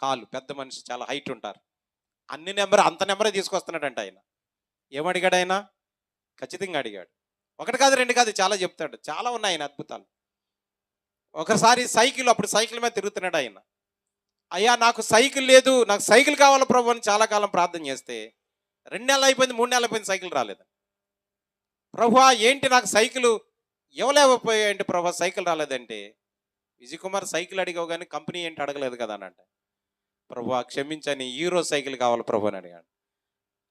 కాలు పెద్ద మనిషి చాలా హైట్ ఉంటారు. అన్ని నెంబర్ అంత నెంబరే తీసుకొస్తున్నాడంట ఆయన. ఏమడిగాడు ఆయన? ఖచ్చితంగా అడిగాడు. ఒకటి కాదు రెండు కాదు చాలా చెప్తాడు. చాలా ఉన్నాయి ఆయన అద్భుతాలు. ఒకసారి సైకిల్ అప్పుడు సైకిల్ మీద తిరుగుతున్నాడు ఆయన. అయ్యా నాకు సైకిల్ లేదు నాకు సైకిల్ కావాలి ప్రభు అని చాలా కాలం ప్రార్థన చేస్తే రెండు నెలలు అయిపోయింది మూడు నెలలు అయిపోయింది సైకిల్ రాలేదు. ప్రభు ఏంటి నాకు సైకిల్ ఇవ్వలేకపోయాయంటే ప్రభు సైకిల్ రాలేదంటే విజయ్ కుమార్ సైకిల్ అడిగావు కానీ కంపెనీ ఏంటి అడగలేదు కదా అని అంటే. ప్రభు క్షమించని హీరో సైకిల్ కావాలి ప్రభు అని అడిగాడు.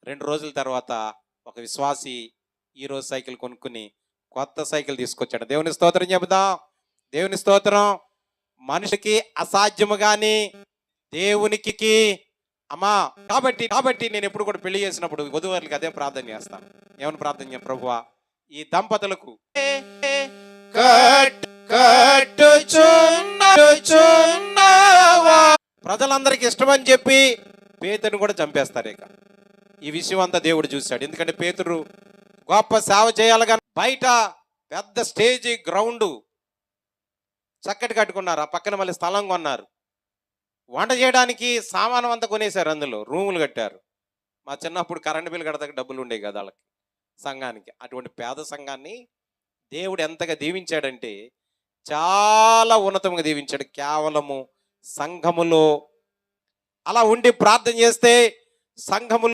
రెండు రోజుల తర్వాత ఒక విశ్వాసి హీరో సైకిల్ కొనుక్కుని కొత్త సైకిల్ తీసుకొచ్చాడు. దేవుని స్తోత్రం చెబుదాం. దేవుని స్తోత్రం. మనిషికి అసాధ్యము కానీ దేవునికి అమ్మా కాబట్టి కాబట్టి నేను ఎప్పుడు కూడా పెళ్ళి చేసినప్పుడు వధువర్లకి అదే ప్రార్థన చేస్తాను. ఏమని ప్రార్థన చేయ ప్రభువా ఈ దంపతులకు ప్రజలందరికీ ఇష్టమని చెప్పి పేతుని కూడా చంపేస్తారు ఇక. ఈ విషయం అంతా దేవుడు చూశాడు. ఎందుకంటే పేతురు గొప్ప సేవ చేయాలి కానీ బయట పెద్ద స్టేజ్ గ్రౌండ్ చక్కటి కట్టుకున్నారు. ఆ పక్కన మళ్ళీ స్థలం కొన్నారు. వంట చేయడానికి సామానం అంతా కొనేశారు అందులో. రూములు కట్టారు. మా చిన్నప్పుడు కరెంటు బిల్లు కడతాక డబ్బులు ఉండేవి కదా వాళ్ళకి సంఘానికి. అటువంటి పేద సంఘాన్ని దేవుడు ఎంతగా దీవించాడంటే చాలా ఉన్నతంగా దీవించాడు. కేవలము సంఘములో అలా ఉండి ప్రార్థన చేస్తే సంఘములు